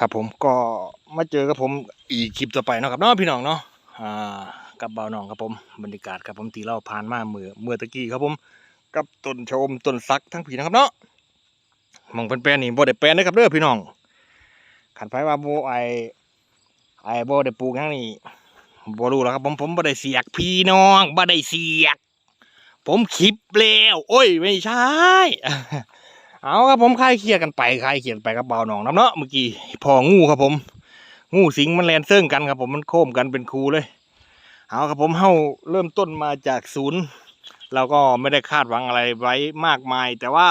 ครับผมก็มาเจอกับผมอีกคลิปต่อไปเนาะครับเนาะพี่น้องเนาะอ่ากับเบาน้องครับผมบรรยากาศครับผมที่เราผ่านมาเมื่อเมื่อตะกี้ครับผมกับต้นชมต้นซักทั้งผีนะครับเนาะมองเป็นแปลนนี่บ่ได้แปลนนะครับเด้อพี่น้องขันไปว่าโบไอไอโบได้ปลูกยังนี่บ่รู้แล้วครับผมผมบ่ได้เสียกพี่น้องบ่ได้เสียก ผมคลิปแล้ว โอ้ย ไม่ใช่ เอาครับผมคลายเครียดกันไปคลายเครียดไปกับเบาหนองน้ำเนาะเมื่อกี้พองูครับผม งูสิงมันแลนเซิ่งกันครับผมมันโค้มกันเป็นครูเลยเอาครับผมเฮาเริ่มต้นมาจากศูนย์เราก็ไม่ได้คาดหวังอะไรไว้มากมาย แต่ว่า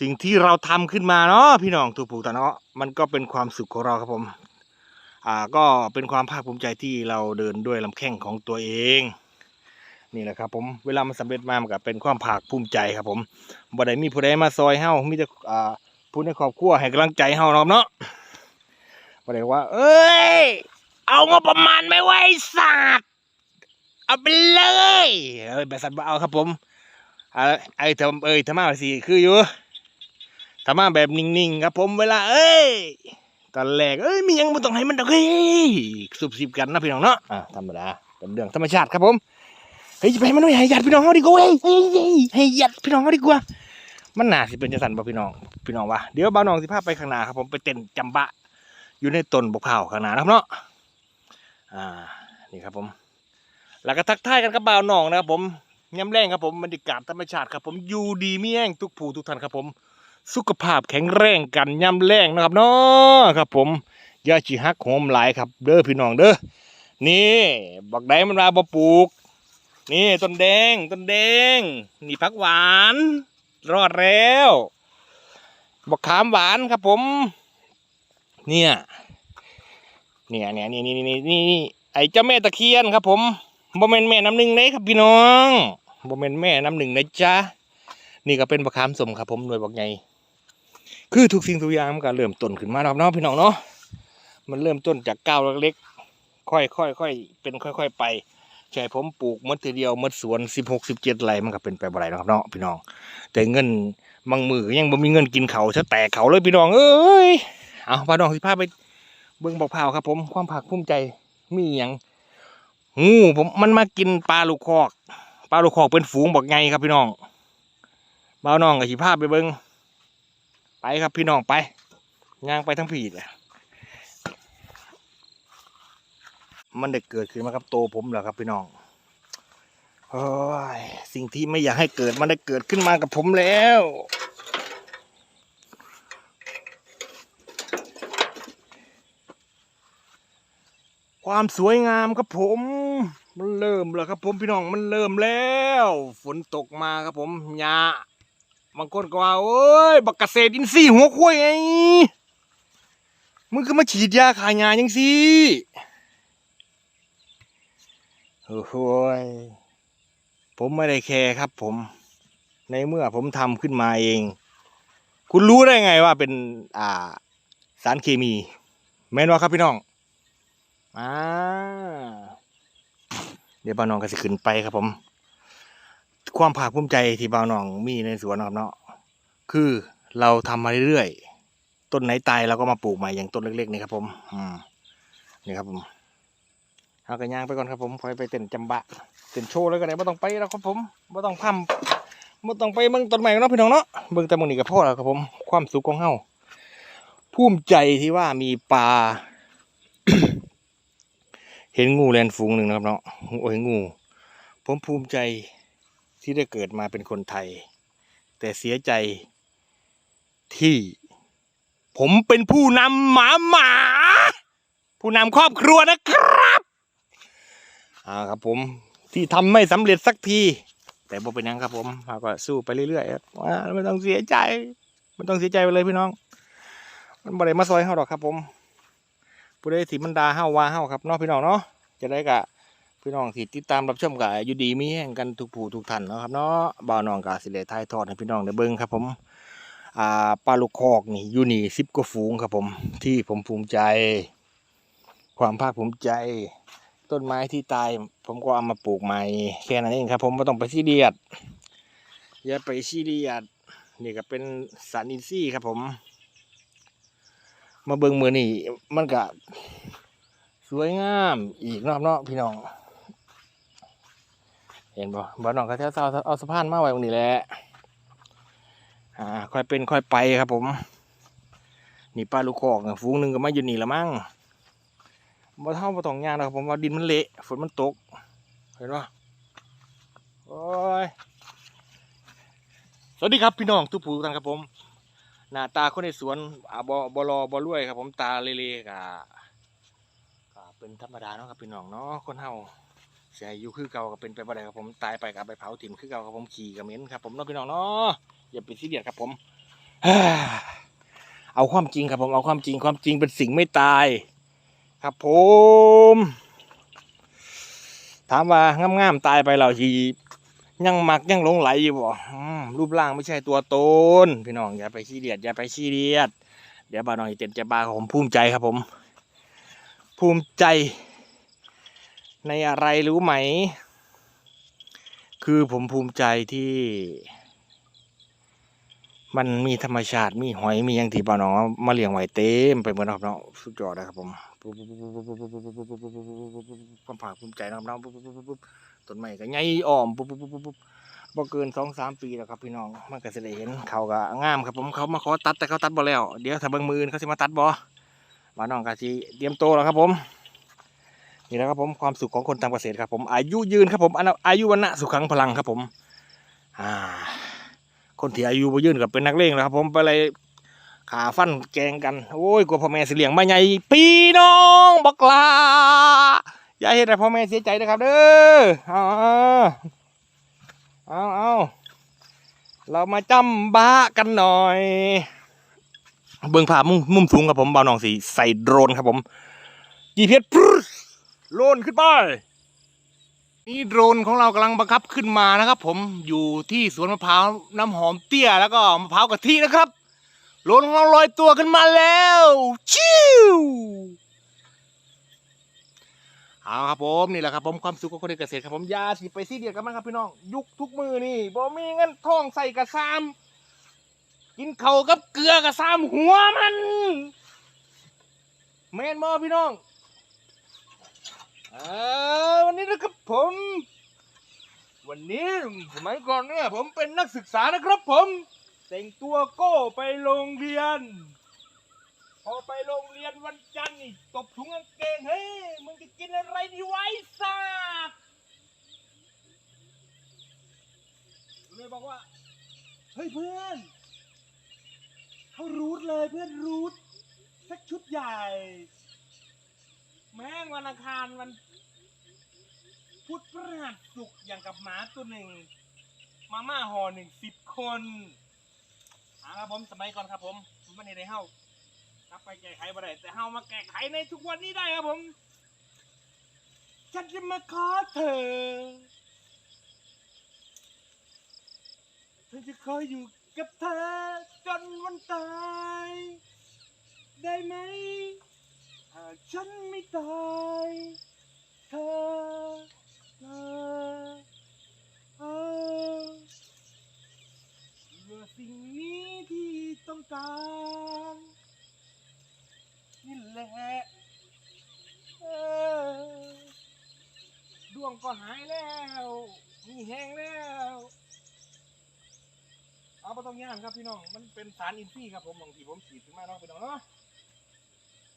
สิ่งที่เราทำขึ้นมาเนาะพี่น้องถูกผูกตาเนาะมันก็เป็นความสุขของเราครับผม อ่าก็เป็นความภาคภูมิใจที่เราเดินด้วยลำแข้งของตัวเอง นี่แหละครับผมเวลามันสำเร็จมามันก็เป็นความภาคภูมิใจครับผมบ่ได้มีผู้ใดมาซอยเฮามีแต่อ่าผู้ในครอบครัวให้กำลังใจเฮาเนาะครับเนาะบ่ได้ว่า เอ้ยเอางบประมาณไม่ไว้สัตว์เอาไปเลยเอ้ยแบบสัตว์บ่เอาครับผมอไอ้ทำเอ้ยทำมาสิคืออยู่ทำมาแบบนิ่งๆครับผมเวลา เอ้ยตอนแรกเอ้ยมียังบ่ต้องให้มันดอกเฮ้ยสุบสิบกันนะพี่น้องเนาะอ่าธรรมดาเป็นเรื่องธรรมชาติครับผม เฮ้ยไปมันไม่ให้ญาติพี่น้องเขาดีกว่าเฮ้ยเฮ้ยเฮ้ยให้ญาติพี่น้องเขาดีกว่า มันหนาสิเป็นจังสันบ่พี่น้องพี่น้องวะเดี๋ยวบ่าน้องสิพาไปข้างหน้าครับผมไปเต้นจำบะ อยู่ในต้นบกเผาข้างหน้านะครับเนาะอ่านี่ครับผม แล้วก็ทักทายกันกับบ่าวน้องนะครับผมย้ำแรงครับผมบรรยากาศธรรมชาติครับผมอยู่ดีมีแห้งทุกผู้ทุกท่านครับผม สุขภาพแข็งแรงกันย้ำแรงนะครับเนาะครับ ผมยาฉีฮักโหมหลายครับ เด้อพี่น้องเด้อนี่บักได้มันมาบ่ปลูก นี่ต้นแดงต้นแดง นี่ผักหวาน รอดแล้วบักขามหวานครับผม เนี่ยเนี่ยเนี่ยนี่นี่นี่นี่ไอ้เจ้าแม่ตะเคียนครับผมบ่แม่นแม่น้ำหนึ่งเลยครับพี่น้องบ่แม่นแม่น้ำหนึ่งนะจ๊ะนี่ก็เป็นบักขามสมครับผมหน่วยบักใหญ่คือทุกสิ่งทุกอย่างมันก็เริ่มต้นขึ้นมาแล้วเนาะพี่น้องเนาะมันเริ่มต้นจากก้าวเล็กๆค่อยๆค่อยๆเป็นค่อย ๆ ไป ใช่ผมปลูกมดทีเดียวมดสวนสิบหกสิบเจ็ดไรมันก็เป็นไปบ่ไรอกครับเนาะพี่น้อง แต่เงินบางมือยังบ่มีเงินกินเขาวซะแตกเขาเลยพี่น้องเอ้ยเอาพี่น้องสิพาไปเบิ่งบอกพร้าครับ ผมความภาคภูมิใจมีอย่างงูผมมันมากินปลาลูกคอกปลาลูกคอกเป็นฝูงบอกไงครับพี่น้องบ่าวน้องกับสิพาไปเบิ่งไปครับพี่น้องไปย่างไปทั้งผีเลย มันได้เกิดขึ้นมากับโตผมแล้วครับพี่น้องโอ้ยสิ่งที่ไม่อยากให้เกิดมันได้เกิดขึ้นมากับผมแล้วความสวยงามครับผม มันเริ่มแล้วครับผมพี่น้องมันเริ่มแล้ว ฝนตกมาครับผมหญ้าบางคนก็ว่าโอ้ยบักเกษตรอินทรีย์หัวคุ้ยไงมึงก็มาฉีดยาขายยายังสิ โอ้โหยผมไม่ได้แคร์ครับ ผม ในเมื่อผมทำขึ้นมาเอง คุณรู้ได้ไงว่าเป็นอ่า สารเคมี แม่นว่าครับพี่น้องอ่าเดี๋ยวบ่าวน้องก็จะขึ้นไปครับผม ความภาคภูมิใจที่บ่าวน้องมีในสวนนะครับเนาะคือเราทำมาเรื่อยๆต้นไหนตายเราก็มาปลูกใหม่อย่างต้นเล็กๆนี่ครับผม อืมนี่ครับผม เอากระยางไปก่อนครับผมคอยไปเต้นจำบะเต้นโชว์เลยก็ได้ไม่ต้องไปแล้วครับผมไม่ต้องพัมไม่ต้องไปเบิ่งต้นไม้เนาะพี่น้องเนาะเบิ่งแต่หมึงนี่ก็พอแล้วครับผมความสุขของเฮาภูมิใจที่ว่ามีปลาเห็นงูแลนฝูงหนึ่งนะครับเนาะโอ้ยงู ผมภูมิใจที่ได้เกิดมาเป็นคนไทย แต่เสียใจที่ ผมเป็นผู้นำหมาหมา ผู้นำครอบครัวนะครับ อ่าครับผมที่ทำไม่สำเร็จสักที แต่บ่เป็นยังครับผมเราก็สู้ไปเรื่อยๆครับว่าไม่ต้องเสียใจไม่ต้องเสียใจไปเลยพี่น้อง มันบ่ได้มาซอยเฮาดอกครับ ผมผู้ใดที่มันดาเฮาว่าเฮาครับเนาะพี่น้องเนาะจะได้กะพี่น้องที่ติดตามรับชมกะอยู่ดีมีแห่งกันทุกผู้ทุกท่านเนาะครับเนาะบ่าวน้องกะสิได้ถ่ายทอดให้พี่น้องได้เบิ่งครับ ผมอ่าปลาลูกคอกนี่อยู่นี่10กว่าฝูงครับผม ที่ผมภูมิใจ ความภาคภูมิใจ ต้นไม้ที่ตาย ผมก็เอามาปลูกใหม่แค่นั้นเองครับ ผมไม่ต้องไปซีเรียสอย่าไปซีเรียสนี่ก็เป็นสารอินทรีย์ครับผม มาเบิ่งมือนี่มันก็สวยงามอีกรอบเนาะพี่น้อง เห็นบ่บ่น้องก็จะเอาเอาสะพานมาไว้ตรงนี้แหละอ่าค่อยเป็นค่อยไปครับผม นี่ปลาลูกคอกนะฟูงหนึ่งก็มาอยู่นี่ละมั้ง บ่เท่าบ่ต้องยางนะครับผมว่าดินมันเละฝนมันตก เห็นป่โอ้ยสวัสดีครับพี่น้องทุกผู้ทุกท่านครับผม หน้าตาคนในสวนอ่าบอบรอบ่รวยครับ ผมตาเละๆกะก็เป็นธรรมดาเนาะครับพี่น้องเนาะคนเฮาเสียอายุคือเก่าก็เป็นไปบ่ได้ครับผมตายไปกับไปเผาถิ่มคือเก่าครับผมขี่กับเหม็นครับผมเนาะพี่น้องเนาะอย่าไปซีเรียสครับผม เอาความจริงครับผมเอาความจริงความจริงเป็นสิ่งไม่ตาย ครับผม ถามว่างามๆตายไปเราทียังมักยังหลงไหลอยู่บ่อืมรูปร่างไม่ใช่ตัวตนพี่น้องอย่าไปซีเรียสอย่าไปซีเรียสเดี๋ยวบาน้องอีเต็มจะบาของผมภูมิใจครับผม ภูมิใจ ในอะไรรู้ไหม คือผมภูมิใจที่ มันมีธรรมชาติมีหอยมีอย่างที่บ่าวน้องมาเลี้ยงไว้เต็มไปหมดครับเนาะสุดยอดนะครับผม ความภาคภูมิใจนะครับเนาะต้นไม้ก็ใหญ่อ้อมปุ๊บปุ๊บปุ๊บปุ๊บบ่เกินสองสามปีแล้วครับพี่น้องมันก็จะได้เห็นเขาก็งามครับผมเขามาขอตัดแต่เขาตัดบ่แล้ว เดี๋ยวถ้าเบิ่งมืออื่นเขาสิมาตัดบ่บ่าน้องก็สิเตรียมโตแล้วครับผมนี่แหละครับผมความสุขของคนทำเกษตรครับผมอายุยืนครับผมอายุวันนะสุขังพลังครับผม อ่า คนที่อายุบ่ยืนกับเป็นนักเลงแล้วครับผมไปเลย ขาฟันแกงกัน โอ้ยกลัวพ่อแม่สิเลี้ยงมาใหญ่พี่น้องบักลาอย่าเห็นให้พ่อแม่เสียใจนะครับเด้อเอาเอาเอาเรามาจำบ้ากันหน่อย เบื้องภามุมมุมสูงครับผมบ่าวนองสีใส่โดรนครับผม GPS ปรึ๊ดโลนขึ้นไปนี่โดรนของเรากำลังบังคับขึ้นมานะครับ ผมอยู่ที่สวนมะพร้าวน้ำหอมเตี้ยแล้วก็มะพร้าวกะทินะครับ โดรนของเราลอยตัวขึ้นมาแล้วชิวเอาครับผมนี่แหละครับผมความสุขของคนเกษตรครับผมยาสิไปซีเดียดกันมั้งครับพี่น้อง ยุคทุกมือนี่บ่มีเงินท่องใส่กระซามกินเข่ากับเกลือกระซามหัวมันแมนมอพี่น้องอวันนี้นะครับผม วันนี้สมัยก่อนเนี่ยผมเป็นนักศึกษานะครับผม แต่งตัวโก้ไปโรงเรียน พอไปโรงเรียนวันจันทร์นี่ตบถุงกางเกงเฮ้ยมึงจะกินอะไรดีไว้ซาดเลยบอกว่า เฮ้ยเพื่อนเขารูทเลยเพื่อนรูทสักชุดใหญ่ แม่งวันอังคารวันพุธพฤหัสศุกร์อย่างกับหมาตัวหนึ่ง มาม่าห่อหนึ่งสิบคน หาครับผมสมัยก่อนครับผมผมไม่ได้เฮ้ากลับไปแก้ไขบ่ได้แต่เฮามาแก้ไขในทุกวันนี้ได้ครับผม ฉันจะมาขอเธอฉันจะคอยอยู่กับเธอจนวันตาย ได้ไหมหากฉันไม่ตายเธอเธอเออ พื่อสิ่งนี้ที่ต้องการ นี่แหละเออดวงก็หายแล้ว มีแห้งแล้ว เอาไปต้องย่านครับพี่น้อง มันเป็นสารอินทรีย์ครับผมบางทีผมฉีดขึ้นมาเนาะพี่น้องเนาะ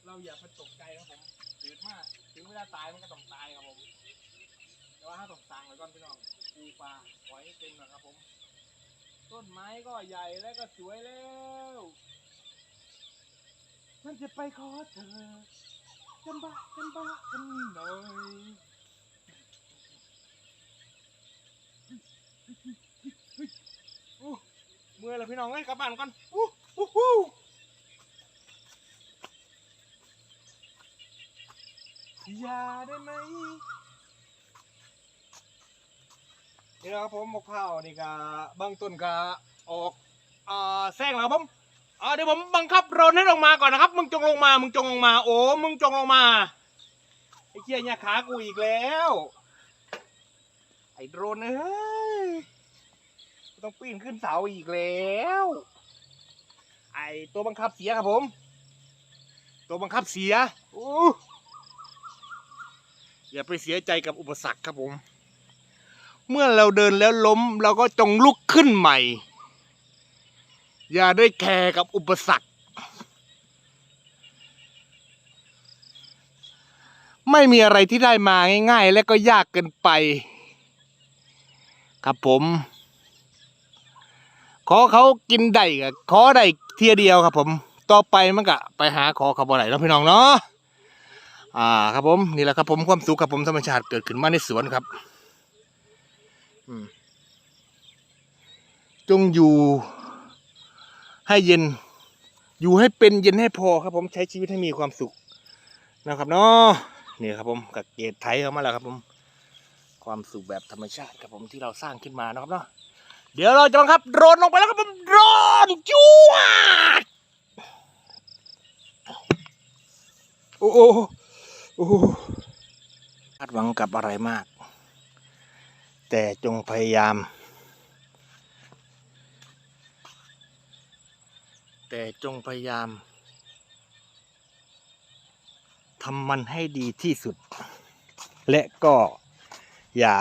เราอย่าไปตกใจครับผมเกิดมาก ถึงเวลาตายมันก็ต้องตายครับผม แต่ว่าถ้าต้องสั่งไว้ก่อนพี่น้องปูปลาหอยเต็มนะครับผม ต้นไม้ก็ใหญ่แล้วก็สวยแล้วฉันจะไปขอเธอกันบ้ากันบ้ากันหน่อยเมื่อยแล้วพี่น้องเอ้ยกลับบ้านก่อนอู้อู้หู้อย่าได้ไหม นี่นะครับผมมะพร้าวนี่ก็บางต้นก็ออกอ่าแซงแล้วครับผมอ่าเดี๋ยวผมบังคับโรนให้ลงมาก่อนนะครับ มึงจงลงมา มึงจงลงมา โอ้มึงจงลงมาไอ้เคียเนี่ยขากูอีกแล้ว ไอ้โดรนเอ้ยต้องปีนขึ้นเสาอีกแล้ว ไอ้ตัวบังคับเสียครับผม ตัวบังคับเสียอ้อย่าไปเสียใจกับอุปสรรคครับผม เมื่อเราเดินแล้วล้มเราก็จงลุกขึ้นใหม่ อย่าได้แคร์กับอุปสรรค ไม่มีอะไรที่ได้มาง่ายๆ และก็ยากเกินไป ครับผม ขอเขากินได้ก็ขอได้เทียเดียวครับผม ต่อไปมันก็ไปหาขอเขาบ่ได้แล้วพี่น้องเนาะอ่าครับผมนี่แหละครับผมความสุขครับผมธรรมชาติเกิดขึ้นมาในสวนครับ จงอยู่ให้เย็น อยู่ให้เป็นเย็นให้พอครับ ผมใช้ชีวิตให้มีความสุขนะครับเนาะนี่ครับผมกับเกตไทยเข้ามาแล้วครับ ผม ความสุขแบบธรรมชาติครับผมที่เราสร้างขึ้นมานะครับเนาะเดี๋ยวเราจะบังคับโดรนลงไปแล้วครับผมโดรนจวดโอ้โหโอ้โหคาดหวังกับอะไรมาก แต่จงพยายาม แต่จงพยายามทำมันให้ดีที่สุด และก็อย่า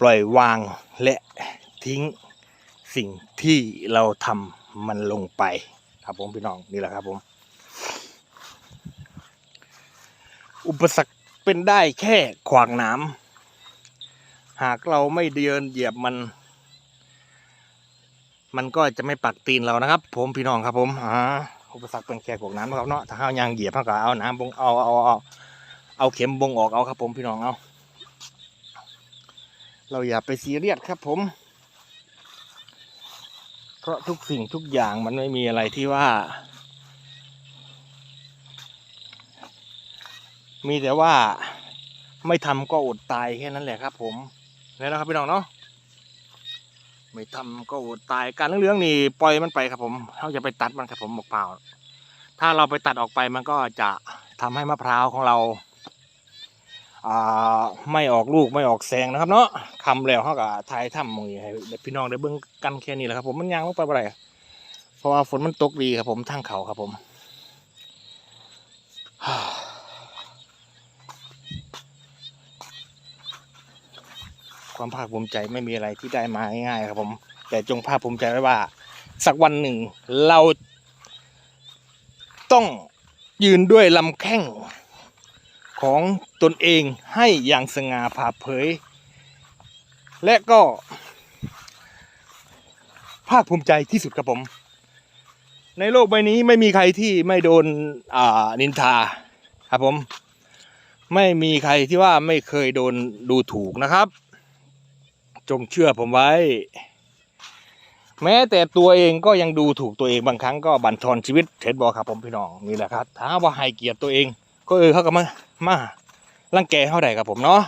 ปล่อยวางและทิ้งสิ่งที่เราทำมันลงไป ครับผมพี่น้องนี่แหละครับผม อุปสรรคเป็นได้แค่ขวางน้ำ หากเราไม่เดินเหยียบมัน มันก็จะไม่ปักตีนเรานะครับ ผมพี่น้องครับผมอ่าอุปสรรคเป็นแค่ขวางน้ำนะครับเนาะถ้าเอายางเหยียบเขาก็เอาน้ำบงเอาเอาเอาเอาเข็มบงออกเอาครับ ผมพี่น้องเอาเราอย่าไปซีเรียสครับผม เพราะทุกสิ่งทุกอย่างมันไม่มีอะไรที่ว่า มีแต่ว่าไม่ทำก็อดตายแค่นั้นแหละครับผม นี่นะครับพี่น้องเนาะไม่ทำก็อดตายการเรื่องๆนี่ปล่อยมันไปครับผมเราอย่าไปตัดมันครับผมมะพร้าถ้าเราไปตัดออกไปมันก็จะทำให้มะพร้าวของเราอ่าไม่ออกลูกไม่ออกแสงนะครับ เนาะคำแล้วเขาก็ทายถ้ำมือให้พี่น้องได้เบิ่งกันแค่นี้แหละครับผมมันยางลงไปบ่ได้เพราะว่าฝนมันตกดีครับผมทางเขาครับผม ความภาคภูมิใจไม่มีอะไรที่ได้มาง่ายๆครับผม แต่จงภาคภูมิใจไว้ว่า สักวันหนึ่ง เราต้องยืนด้วยลำแข้งของตนเองให้อย่างสง่าผ่าเผย และก็ ภาคภูมิใจที่สุดครับผม ในโลกใบนี้ไม่มีใครที่ไม่โดนอ่านินทาครับผม ไม่มีใครที่ว่าไม่เคยโดนดูถูกนะครับ จงเชื่อผมไว้ แม้แต่ตัวเองก็ยังดูถูกตัวเองบางครั้งก็บั่นทอนชีวิตเท็ดบอครับผมพี่น้องนี่แหละครับถ้าว่าให้เกียรติตัวเอง ก็เออเขาก็มามารังแกเขาได้ครับผมเนาะ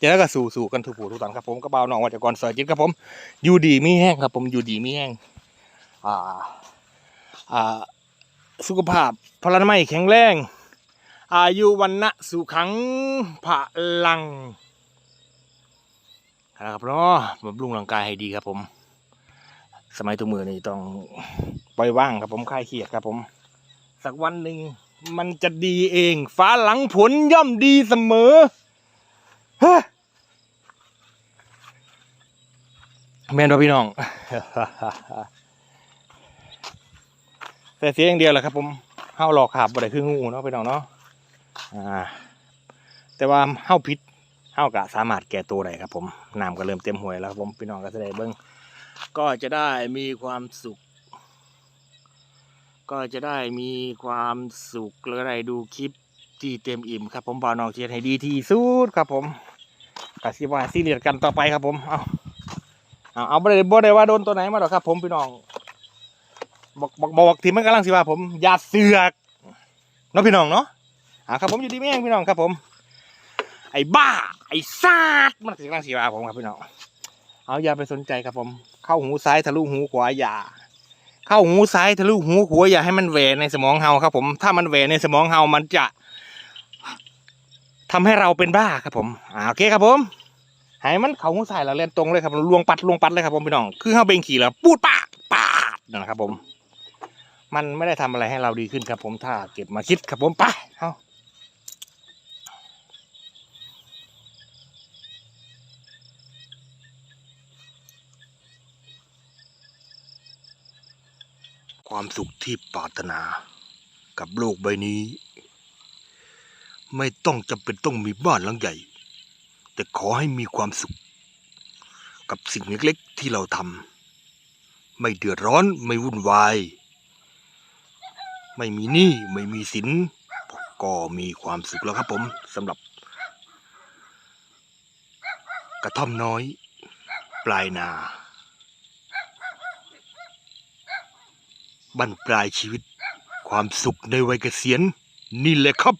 จะแล้วก็สู่สู่กันทุกผู้ทุกตอนครับผมก็เบาหนองวัจกรซอยจิตครับผมอยู่ดีไมีแห้งครับ ผมอยู่ดีไมีแห้งอ่าอ่าสุขภาพพลานามัยแข็งแรง อายุวันนะสุขังพลัง นะครับเนาะบำรุงร่างกายให้ดีครับผม สมัยตัวมือนี่ต้องปล่อยว่างครับผมคลายเครียดครับผม สักวันหนึ่งมันจะดีเอง ฟ้าหลังผลย่อมดีเสมอเฮ้ยแม่นป่ะพี่น้องแต่เสียอย่างเดียวแหละครับ ผมเฮาหลอกขาบบ่ได้คืองูเนาะพี่น้องเนาะอ่า แต่ว่าเฮาผิด เฮากะสามารถแก้ตัวได้ครับผมน้ำก็เริ่มเต็มห้วยแล้วครับผมพี่น้องก็จะได้เบิ่งก็จะได้มีความสุข ก็จะได้มีความสุขและได้ดูคลิปที่เต็มอิ่มครับผมบ่าวน้อกเชียร์ให้ดีที่สุดครับผมกสิว่าซีเรียสกันต่อไปครับผมเอาเอาเอาบ่ได้บ่ได้ว่าโดนตัวไหนมาหรอกครับ ผมพี่น้องบอกบอกบอกทีมันกำลังสิว่าผมอย่าเสือกเนาะพี่น้องเนาะอ่าครับผมอยู่ดีไม่แห้งพี่น้องครับผม ไอ้บ้า ไอ้ซาดมันกำลังสิว่าผมครับพี่น้องเอาอย่าไปสนใจครับผม เข้าหูซ้ายทะลุหูขวาอย่า เข้าหูซ้ายทะลุหูขวาอย่าให้มันแหวในสมองเฮาครับ ผม ถ้ามันแหวในสมองเฮามันจะทำให้เราเป็นบ้าครับผมอ่าโอเคครับผมให้มันเข้าหูซ้ายแล้วเล่นตรงเลยครับลวงปัดลวงปัดเลยครับผมพี่น้องคือเฮาเบงขี่แล้วปูดปากปาดนะครับผม มันไม่ได้ทำอะไรให้เราดีขึ้นครับ ผมถ้าเก็บมาคิดครับผมไปเอา ความสุขที่ปรารถนา กับโลกใบนี้ ไม่ต้องจำเป็นต้องมีบ้านหลังใหญ่ แต่ขอให้มีความสุข กับสิ่งเล็กๆที่เราทำไม่เดือดร้อนไม่วุ่นวาย ไม่มีหนี้ไม่มีสิน ก็มีความสุขแล้วครับผมสำหรับ กระท่อมน้อย ปลายนา บั้นปลายชีวิต ความสุขในวัยเกษียณ นี่แหละครับ